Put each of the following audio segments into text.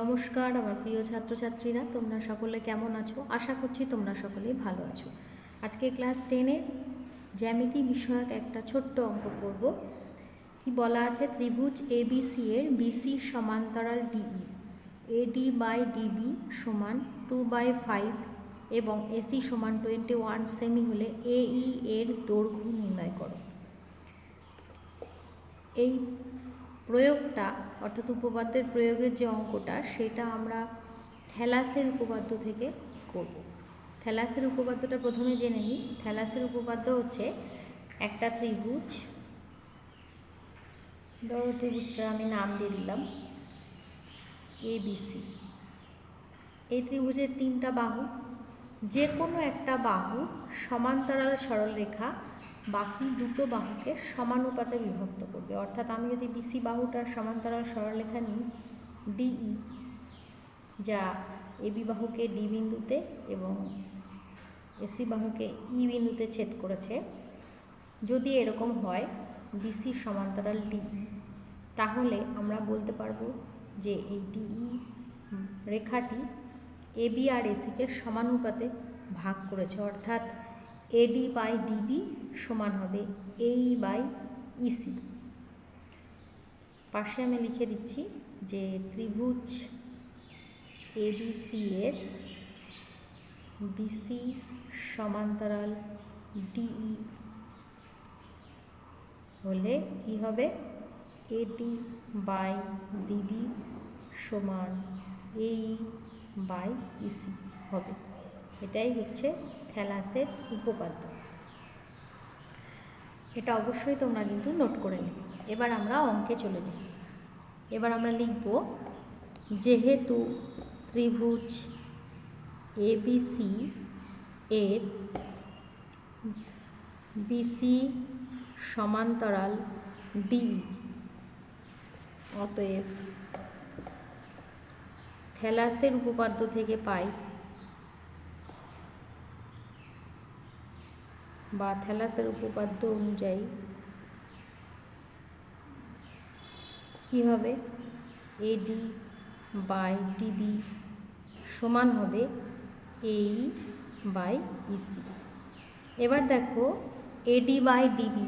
নমস্কার, আমার প্রিয় ছাত্রছাত্রীরা, তোমরা সকলে কেমন আছো? আশা করছি তোমরা সকলেই ভালো আছো। আজকে ক্লাস টেনে জ্যামিতি বিষয়ক একটা ছোট্ট অঙ্ক করব। কি বলা আছে? ত্রিভুজ এবিসি এর বিসি সমান্তরাল ডিই এডি বাই ডিবি সমান টু বাই ফাইভ এবং এসি সমান টোয়েন্টি ওয়ান সেমি হলে এই এর দৈর্ঘ্য নির্ণয় করো। এই প্রয়োগটা, অর্থাৎ উপপাদ্যের প্রয়োগের যে অঙ্কটা, সেটা আমরা থ্যালাসের উপপাদ্য থেকে করব। থ্যালাসের উপপাদ্যটা প্রথমে জেনে নিই। থ্যালাসের উপপাদ্য হচ্ছে একটা ত্রিভুজ। ধরো ত্রিভুজটার আমি নাম দিয়ে দিলাম এবিসি এই ত্রিভুজের তিনটা বাহু যে কোনো একটা বাহু সমান্তরাল সরলরেখা বাকি দুটো বাহুকে সমানুপাতে বিভক্ত করবে। অর্থাৎ আমি যদি বিসি বাহুটার সমান্তরাল সরলরেখা নিই ডিই যা এবি বাহুকে ডি বিন্দুতে এবং এসি বাহুকে ই বিন্দুতে ছেদ করেছে, যদি এরকম হয় বিসি সমান্তরাল ডিই তাহলে আমরা বলতে পারব যে এই ডিই রেখাটি এবি আর এসিকে সমানুপাতে ভাগ করেছে। অর্থাৎ এডি বাই ডিবি সমান হবে এই বাই ইসি পাশে আমি লিখে দিচ্ছি যে ত্রিভুজ এবিসি এর বিসি সমান্তরাল ডিই হলে কি হবে? এডি বাই ডিবি সমান এই বাই ইসি হবে। এটাই হচ্ছে থ্যালাসের উপপাদ্য। এটা অবশ্যই তোমরা কিন্তু নোট করে নেবে। এবার আমরা অঙ্কে চলে যাই। এবার আমরা লিখব, যেহেতু ত্রিভুজ এবিসি এর বিসি সমান্তরাল ডি অতএব থ্যালাসের উপপাদ্য থেকে পাই বা থ্যালাসের উপপাদ্য অনুযায়ী। কী হবে এডি বাই ডিবি সমান হবে এই বাই ইসি এবার দেখো এডি বাই ডিবি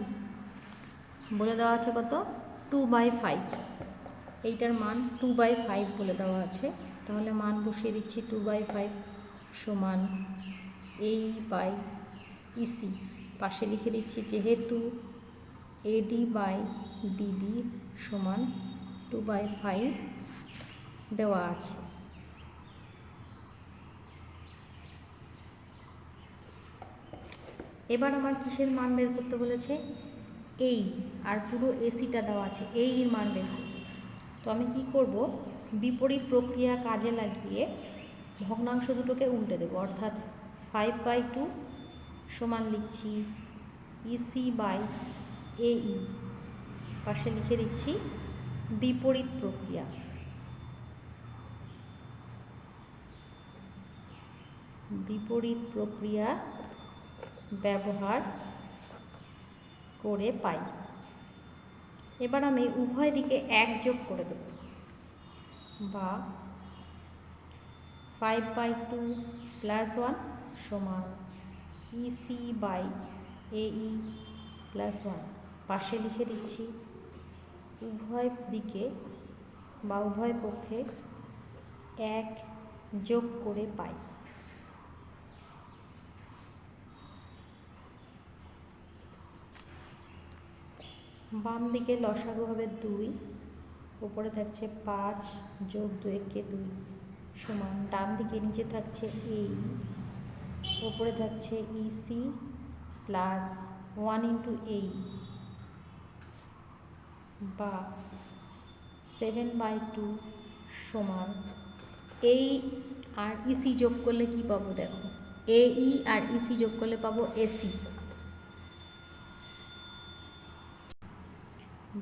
বলে দেওয়া আছে কত? টু বাই ফাইভ এইটার মান টু বাই ফাইভ বলে দেওয়া আছে। তাহলে মান বসিয়ে দিচ্ছি টু বাই ফাইভ সমান এই বাই ইসি পাশে লিখে দিচ্ছি, যেহেতু এডি বাই ডিবি সমান টু বাই ফাইভ দেওয়া আছে। এবার আমার কিসের মান বের করতে বলেছে? এই আর পুরো এসিটা দেওয়া আছে এই মান বের তো আমি কি করব? বিপরীত প্রক্রিয়া কাজে লাগিয়ে ভগ্নাংশ দুটোকে উল্টে দেবো, অর্থাৎ ফাইভ বাই টু সমান লিখছি ইসি বাই এই পাশে লিখে দিচ্ছি বিপরীত প্রক্রিয়া। বিপরীত প্রক্রিয়া ব্যবহার করে পাই। এবার আমি উভয় দিকে এক যোগ করে দেব বা five by two plus one সমান ইসি বাই এই প্লাস ওয়ান পাশে লিখে দিচ্ছি, উভয় দিকে বা উভয় পক্ষে এক যোগ করে পাই। বাম দিকে লসাগু হবে দুই, উপরে থাকছে পাঁচ যোগ দু একে দুই সমান, ডান দিকে নিচে থাকছে এই ওপরে থাকছে ইসি প্লাস ওয়ান ইন্টু এই বা সেভেন বাই টু সমান এই আর ইসি যোগ করলে কি পাবো দেখো? এ ই আর ইসি যোগ করলে পাবো এসি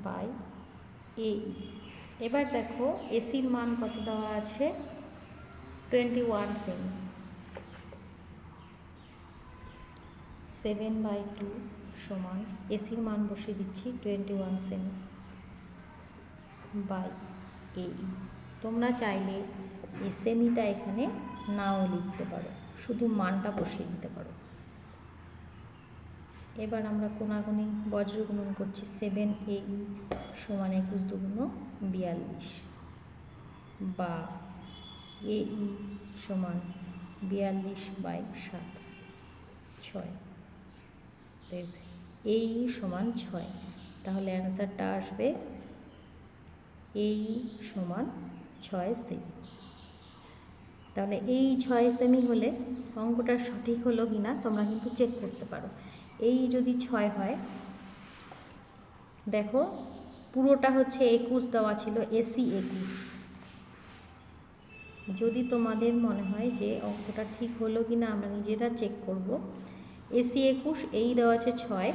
বাই এ এবার দেখো এসির মান কত দেওয়া আছে? টোয়েন্টি ওয়ান সেমি সেভেন বাই টু সমান এসির মান বসিয়ে দিচ্ছি টোয়েন্টি ওয়ান সেমি বাই এই তোমরা চাইলে এই সেমিটা এখানে নাও লিখতে পারো, শুধু মানটা বসিয়ে দিতে পারো। এবার আমরা কোনাগুনি বজ্র করছি সেভেন এ সমান একুশ দুগুণ বিয়াল্লিশ বা এ সমান বিয়াল্লিশ বাই সাত, ছয়। এই সমান ছয়। তাহলে অ্যান্সারটা আসবে এই সমান ছয় সেমি তাহলে এই ছয় সেমি হলে অঙ্কটা সঠিক হলো কি না তোমরা কিন্তু চেক করতে পারো। এই যদি ছয় হয়, দেখো পুরোটা হচ্ছে একুশ, দেওয়া ছিল এসি একুশ। যদি তোমাদের মনে হয় যে অঙ্কটা ঠিক হলো কি না আমরা নিজেরা চেক করব। এসি একুশ, এই দেওয়া আছে ছয়।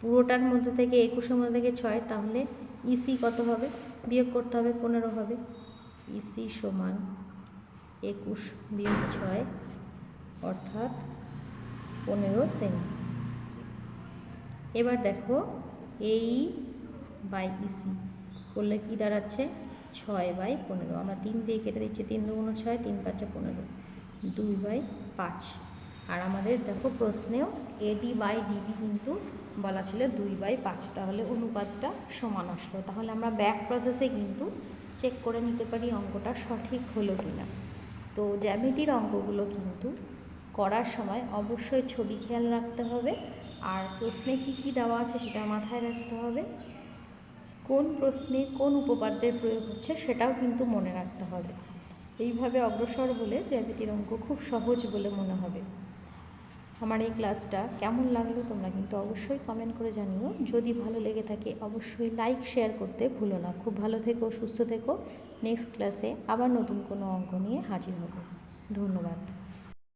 পুরোটার মধ্যে থেকে, একুশের মধ্যে থেকে ছয়, তাহলে ইসি কত হবে? বিয়োগ করতে হবে পনেরো হবে। ইসি সমান একুশ বিয়োগ ছয়, অর্থাৎ পনেরো সেমি। এবার দেখো, এই বাই ইসি করলে কী দাঁড়াচ্ছে? ছয় বাই পনেরো। আমরা তিন দিয়ে কেটে দিচ্ছি, তিন দুগুণ ছয়, তিন পাঁচে পনেরো। দুই বাই পাঁচ। আর আমাদের দেখো প্রশ্নেও এডি বাই ডিবি কিন্তু বলা ছিল দুই বাই পাঁচ, তাহলে অনুপাতটা সমান আসলো। তাহলে আমরা ব্যাক প্রসেসে কিন্তু চেক করে নিতে পারি অঙ্কটা সঠিক হলো কি না তো জ্যামিতির অঙ্কগুলো কিন্তু করার সময় অবশ্যই ছবি খেয়াল রাখতে হবে। আর প্রশ্নে কী কী দেওয়া আছে সেটা মাথায় রাখতে হবে। কোন প্রশ্নে কোন উপপাদ্যের প্রয়োগ হচ্ছে সেটাও কিন্তু মনে রাখতে হবে। এইভাবে অগ্রসর হলে জ্যামিতির অঙ্ক খুব সহজ বলে মনে হবে। আমার এই ক্লাসটা কেমন লাগল তোমরা কিন্তু অবশ্যই কমেন্ট করে জানিও। যদি ভালো লেগে থাকে অবশ্যই লাইক শেয়ার করতে ভুলো না। খুব ভালো থেকো, সুস্থ থেকো। নেক্সট ক্লাসে আবার নতুন কোনো অঙ্ক নিয়ে হাজির হব। ধন্যবাদ।